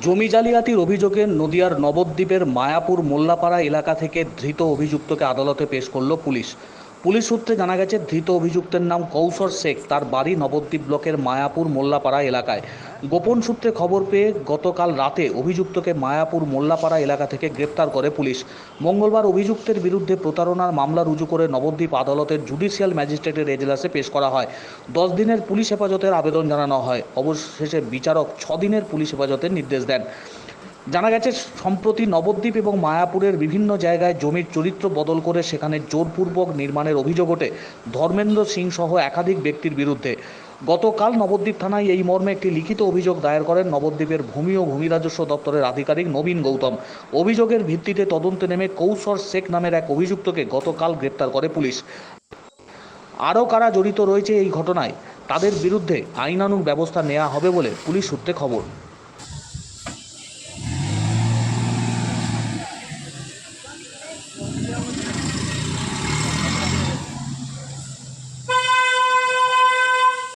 জমি জালিয়াতির অভিযোগে নদিয়ার নবদ্বীপের মায়াপুর মোল্লাপাড়া এলাকা থেকে ধৃত অভিযুক্তকে আদালতে পেশ করল পুলিশ। পুলিশ সূত্রে জানা গেছে, ধৃত অভিযুক্তের নাম কৌশর শেখ। তার বাড়ি নবদ্বীপ ব্লকের মায়াপুর মোল্লাপাড়া এলাকায়। গোপন সূত্রে খবর পেয়ে গতকাল রাতে অভিযুক্তকে মায়াপুর মোল্লাপাড়া এলাকা থেকে গ্রেপ্তার করে পুলিশ। মঙ্গলবার অভিযুক্তের বিরুদ্ধে প্রতারণার মামলা রুজু করে নবদ্বীপ আদালতের জুডিশিয়াল ম্যাজিস্ট্রেটের এজলাসে পেশ করা হয়। দশ দিনের পুলিশ হেফাজতের আবেদন জানানো হয়। অবশেষে বিচারক ছদিনের পুলিশ হেফাজতের নির্দেশ দেন। জানা গেছে, সম্প্রতি নবদ্বীপ এবং মায়াপুরের বিভিন্ন জায়গায় জমির চরিত্র বদল করে সেখানে জোরপূর্বক নির্মাণের অভিযোগ ওঠে ধর্মেন্দ্র সিং সহ একাধিক ব্যক্তির বিরুদ্ধে। গতকাল নবদ্বীপ থানায় এই মর্মে একটি লিখিত অভিযোগ দায়ের করেন নবদ্বীপের ভূমি ও ভূমি রাজস্ব দপ্তরের আধিকারিক নবীন গৌতম। অভিযোগের ভিত্তিতে তদন্তে নেমে কৌশর শেখ নামের এক অভিযুক্তকে গতকাল গ্রেপ্তার করে পুলিশ। আরও কারা জড়িত রয়েছে এই ঘটনায়, তাদের বিরুদ্ধে আইনানুগ ব্যবস্থা নেওয়া হবে বলে পুলিশ সূত্রে খবর।